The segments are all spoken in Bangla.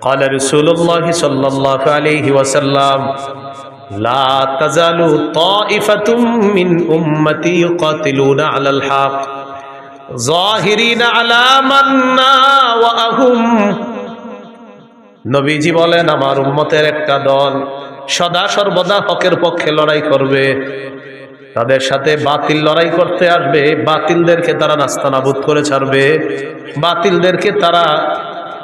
قال رسول الله صلى الله عليه وسلم لا تزال طائفة من أمتي يقاتلون على الحق ظاهرين على من وأهم নবীজি বলেন আমার উম্মতের একটা দল সদা সর্বদা হকের পক্ষে লড়াই করবে তাদের সাথে বাতিল লড়াই করতে আসবে বাতিলদেরকে তারা নাস্তানাবুদ করে ছাড়বে বাতিলদেরকে তারা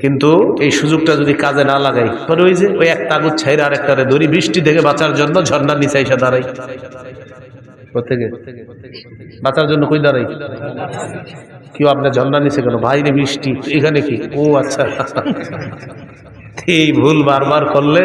কিন্তু এই সুযোগটা যদি কাজে না লাগাই তবে ওই যে ওই একটা আগুন ছাইরা আর একটা দড়ি বৃষ্টি থেকে বাঁচার জন্য ঝর্ণার নিচে এসে দাঁড়াই। বাঁচার জন্য কই দাঁড়াই? কেউ আপনার ঝর্ণার নিচে কেন বাইরে বৃষ্টি, এখানে কি? ও আচ্ছা। এই ভুল বারবার করলে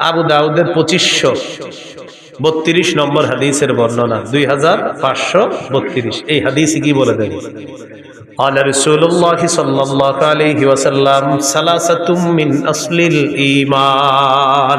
আবু দাউদের পঁচিশশো বত্রিশ নম্বর হাদিসের বর্ণনা দুই হাজার পাঁচশো বত্রিশ এই হাদিস কি বলে দেন قال رسول الله صلى الله عليه وسلم ثلاثة من أصل الإيمان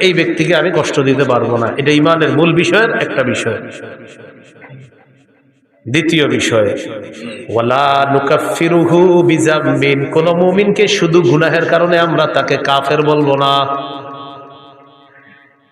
এই ব্যক্তিকে আমি কষ্ট দিতে পারব না। এটা মূল বিষয়ের একটা বিষয়। দ্বিতীয় বিষয় নুকাফিরুহু কোন মুমিনকে শুধু গুনাহের কারণে আমরা তাকে কাফের বলব না।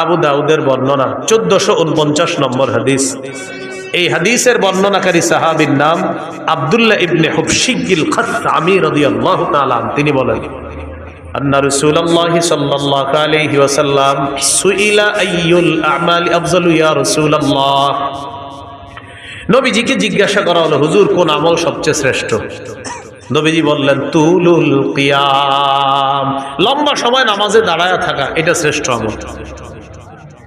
আবু দাউদের বর্ণনা চোদ্দশো উনপঞ্চাশ নম্বর হাদিস এই হাদিসের বর্ণনাকারী সাহাবীর নাম আব্দুল্লাহ ইবনে হুবশিকিল খাত্তামি রাদিয়াল্লাহু তাআলা আনহু। তিনি বলেন أن رسول الله صلى الله عليه وسلم سئل أي الأعمال أفضل يا رسول الله নবীজিকে জিজ্ঞাসা করা হলো হুজুর কোন আমল সবচেয়ে শ্রেষ্ঠ নবীজি বললেন তুলুল কিয়াম লম্বা সময় নামাজে দাঁড়ায় থাকা এটা শ্রেষ্ঠ আমল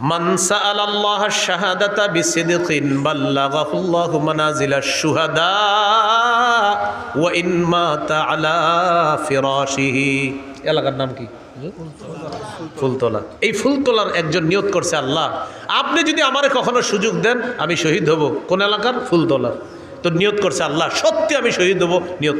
একজন নিয়োগ করছে আল্লাহ। আপনি যদি আমার কখনো সুযোগ দেন, আমি শহীদ হব। কোন এলাকার? ফুলতলা তো নিয়োগ করছে আল্লাহ। সত্যি আমি শহীদ হব, নিয়োগ